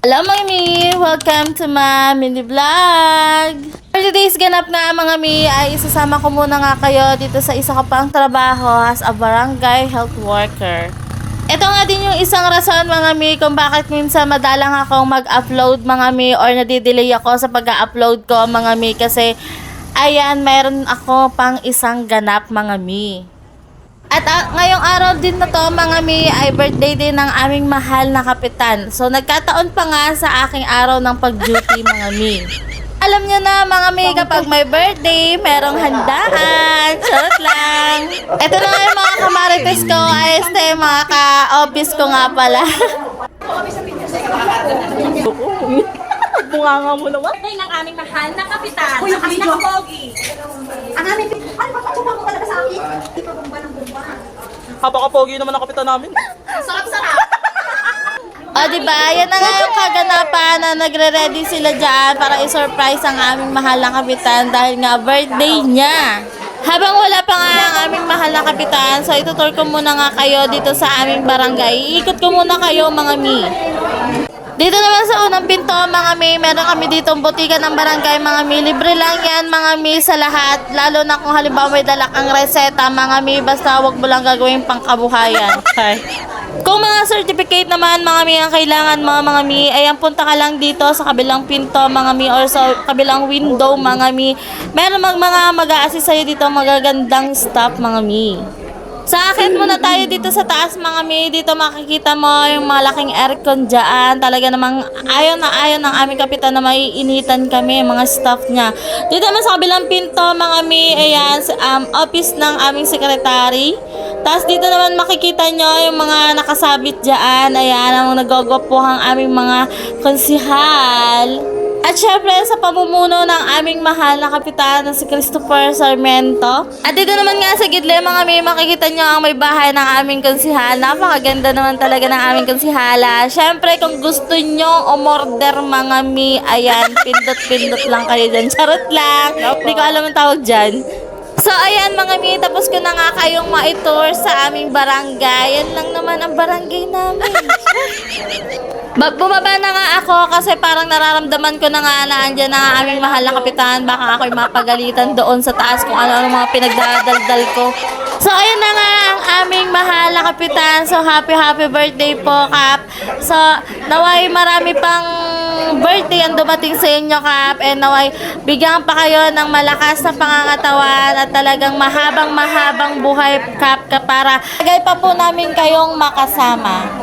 Hello mga mi! Welcome to my mini vlog! For today's ganap nga mga mi ay isasama ko muna nga kayo dito sa isa ko pang trabaho as a barangay health worker. Ito nga din yung isang rason mga mi kung bakit minsan madalang akong mag-upload mga mi or nadidelay ako sa pag-upload ko mga mi kasi ayan meron ako pang isang ganap mga mi. At ah, ngayong araw din na to mga mi ay birthday din ng aming mahal na kapitan. So nagkataon pa nga sa aking araw ng pag-duty mga mi. Alam niyo na mga mi kapag may birthday, merong handaan. Charot lang. Ito na nga yung mga kamarites ko. Na yung mga ka-office ko nga pala. Bunganga mo naman. Birthday ng aming mahal na kapitan. Pogi. Ang aming ano papatupa mo talaga sa akin? Ito bomba ng bomba. Kapaka-pogi naman ang kapitan namin. Sarap-sarap. O, di ba? Yan na nga yung kaganapan na nagre-ready sila dyan para i-surprise ang aming mahal na kapitan dahil nga birthday niya. Habang wala pa nga ang aming mahal na kapitan, so itutur ko muna nga kayo dito sa aming barangay. Iikot ko muna kayo mga mi. Dito naman sa unang pinto, mga mi, meron kami dito butika ng barangay, mga mi. Libre lang yan, mga mi, sa lahat. Lalo na kung halimbawa may dala kang reseta, mga mi, basta wag mo lang gagawin pangkabuhayan. Okay. Kung mga certificate naman, mga mi, ang kailangan mga mga mi, ayan, punta ka lang dito sa kabilang pinto, mga mi, or sa kabilang window, mga mi. Meron mag mga mag-a-assist sa'yo dito, magagandang staff, mga mi. Sa akin muna tayo dito sa taas mga mi. Dito makikita mo yung malaking aircon dyan. Talaga namang ayaw na ayaw ng aming kapitan na maiinitan kami, mga staff niya. Dito naman sa kabilang pinto mga mi, ayan, um, office ng aming secretary. Tapos dito naman makikita nyo yung mga nakasabit dyan. Ayan, ang nagogopo ang aming mga konsihal. At syempre sa pamumuno ng aming mahal na kapitan na si Christopher Sarmiento. At dito naman nga sa gidle mga may makikita nyo ang may bahay ng aming konsihal. Napakaganda naman talaga ng aming konsihala. Syempre kung gusto nyo umorder mga mi, ayan, pindot-pindot lang kayo dyan. Charot lang. Hindi ko alam ang tawag dyan. So ayan mga mi, tapos ko na nga kayong ma-tour sa aming barangay. Yan lang naman ang barangay namin. Ba- bumaba na nga ako kasi parang nararamdaman ko na nga na andyan na nga aming mahal na kapitan. Baka ako'y mapagalitan doon sa taas kung ano-ano mga pinagdadaldal ko. So, ayun na nga ang aming mahal na kapitan. So, happy, happy birthday po, Kap. So, naway marami pang birthday ang dumating sa inyo, Kap. And naway bigyan pa kayo ng malakas na pangangatawan at talagang mahabang mahabang buhay, Kap, ka para tagay pa po namin kayong makasama.